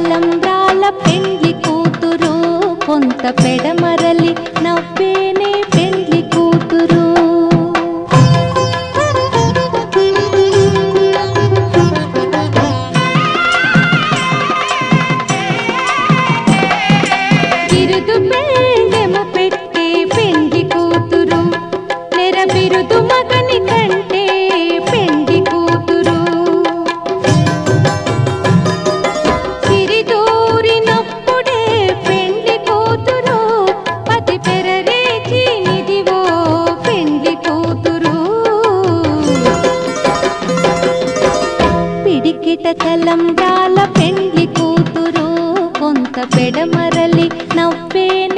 తలంబ్రాల పెండ్లి కూతురు కొంత పెడమరలి నవ్వేను అందాల పెండ్లి కూతురు కొంత పెడమరలి నవ్వేనే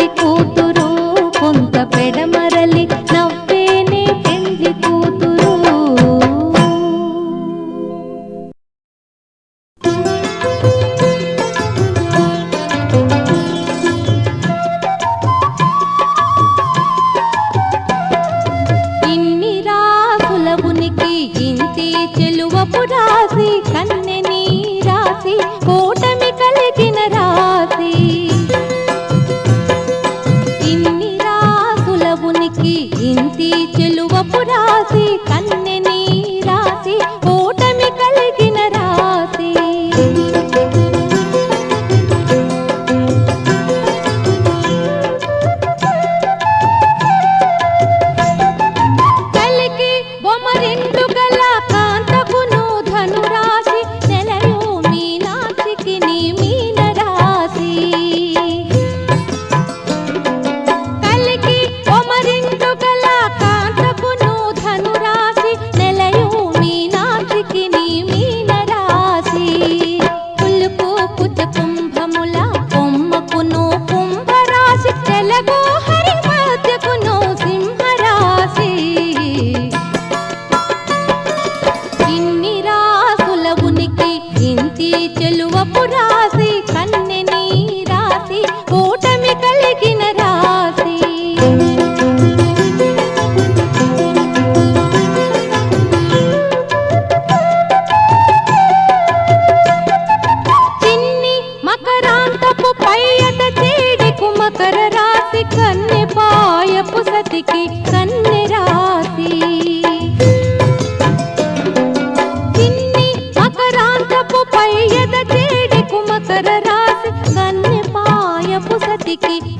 ఇంతి చెలువపురాసి కన్నెని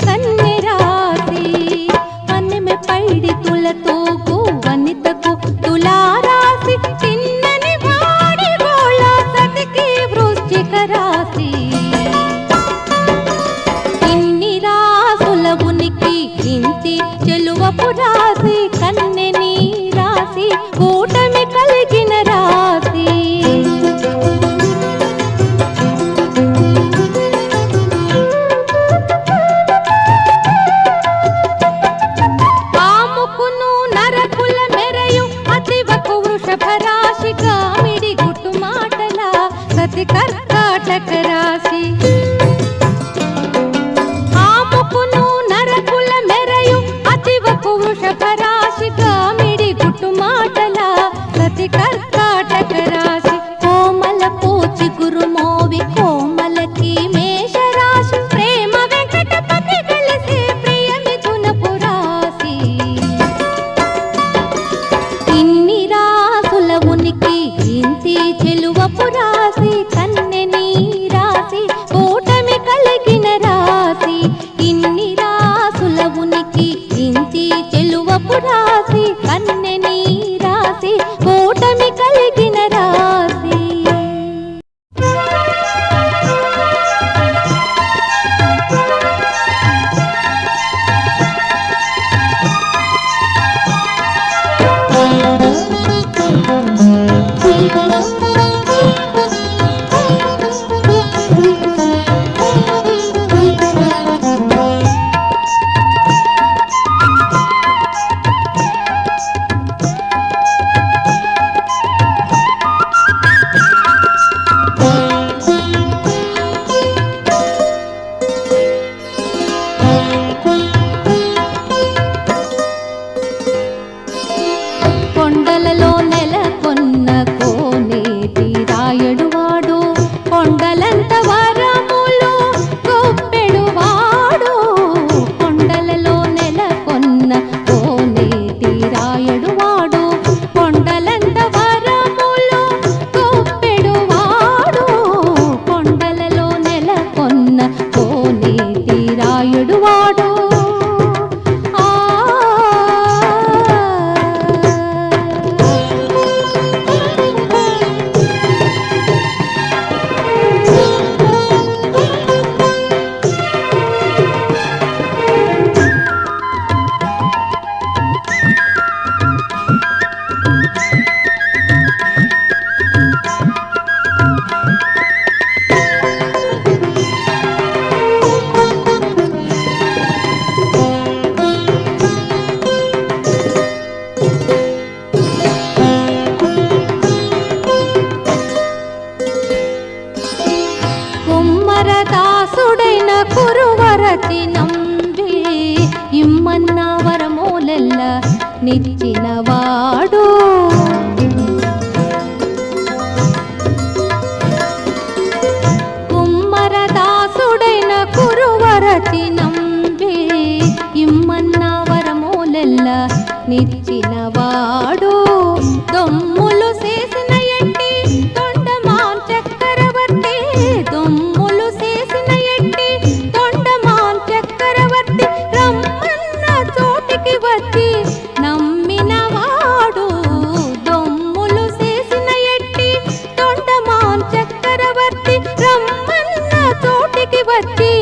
கண்ணே దొమ్ములు చేసిన ఎట్టి తొండమాం చక్రవర్తి. దొమ్ములు చేసిన ఎట్టి తొండమాం చక్రవర్తి. రమ్మన్న చోటికి వచ్చి నమ్మిన వాడు. దొమ్ములు చేసిన ఎట్టి తొండమాం చక్రవర్తి. రమ్మన్న చోటికి వచ్చి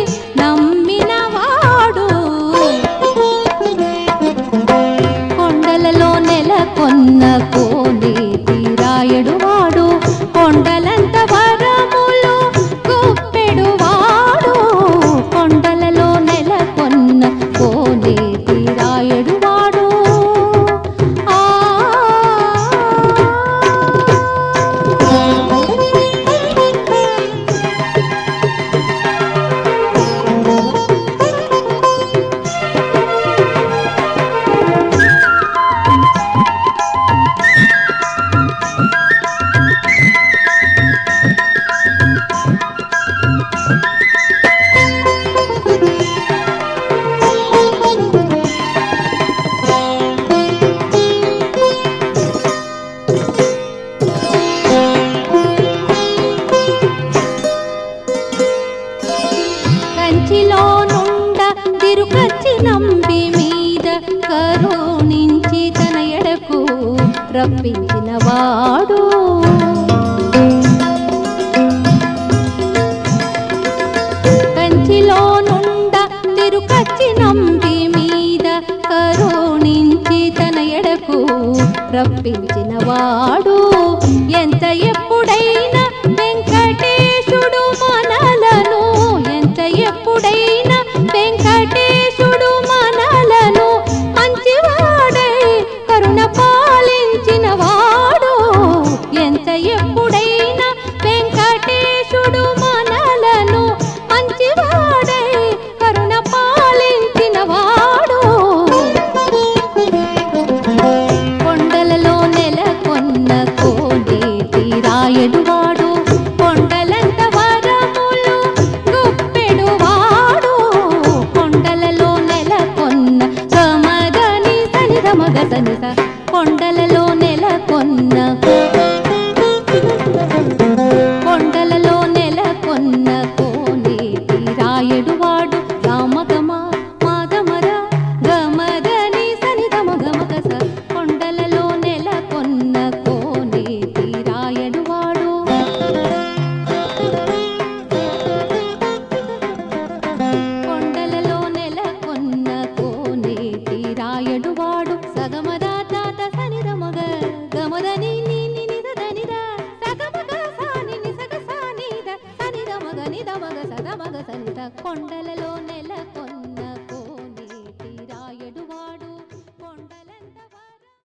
రప్పించిన వాడు.